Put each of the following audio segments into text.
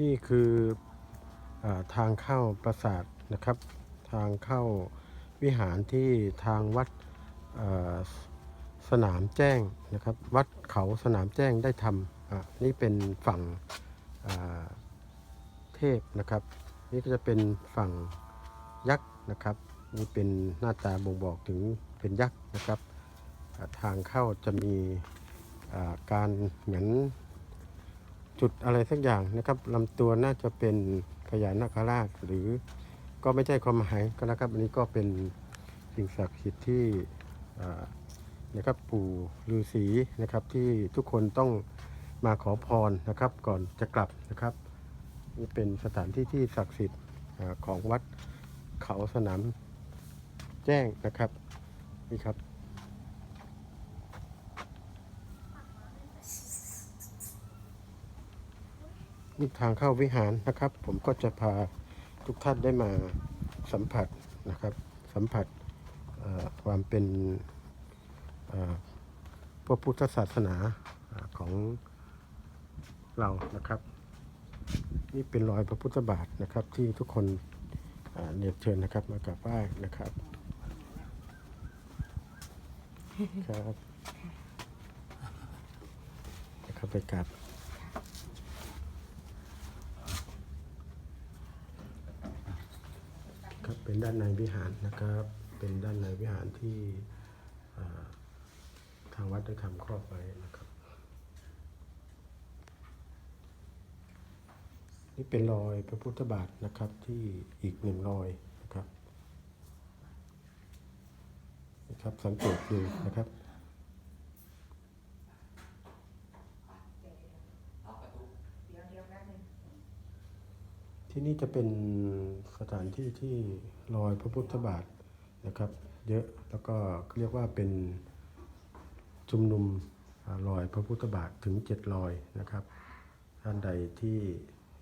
นี่คืออทางเข้าปราสาทนะครับ ทางเข้าวิหารที่ทางวัดสนามแจ้งนะครับ วัดเขาสนามแจ้งได้ทำนี่เป็นฝั่งเทพนะครับ นี่ก็จะเป็นฝั่งยักษ์นะครับ นี่เป็นหน้าตาบ่งบอกถึงเป็นยักษ์นะครับ ทางเข้าจะมีการเหมือน จุดอะไรสักอย่างนะครับลำตัวน่าจะเป็นพญานาคราชหรือก็ไม่ใช่ความหมายก็นะครับ อันนี้ก็เป็นสิ่งศักดิ์สิทธิ์ที่นะครับปู่ฤาษีนะครับที่ทุกคนต้องมาขอพรนะครับ ก่อนจะกลับนะครับนี่เป็นสถานที่ที่ศักดิ์สิทธิ์ของวัดเขาสนามแจ้งนะครับนี่ครับ นี่ทางเข้าวิหารนะครับ ผมก็จะพาทุกท่านได้มาสัมผัสนะครับ สัมผัสเอ่อความเป็นเอ่อพระพุทธศาสนาอ่าของเรานะครับ นี่เป็นรอยพระพุทธบาทนะครับที่ทุกคนอ่าเรียนเชิญนะครับมากราบไหว้นะครับครับนะครับไปกราบ ครับ เป็นด้านในวิหารนะครับ เป็นด้านในวิหารที่ทางวัดได้ทำครอบไว้นะครับ นี่เป็นรอยพระพุทธบาทนะครับที่อีกหนึ่งรอยนะครับนะครับสังเกตดูนะครับ ที่นี่จะเป็นสถานที่ที่รอยพระพุทธบาทนะครับ เยอะแล้วก็เรียกว่าเป็นชุมนุมอ่ารอยพระพุทธบาทถึงเจ็ดรอยนะครับท่านใดที่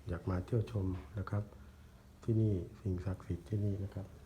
อยากมาเที่ยวชมนะครับ ที่นี่สิ่งศักดิ์สิทธิ์ที่นี่นะครับ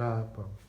พี่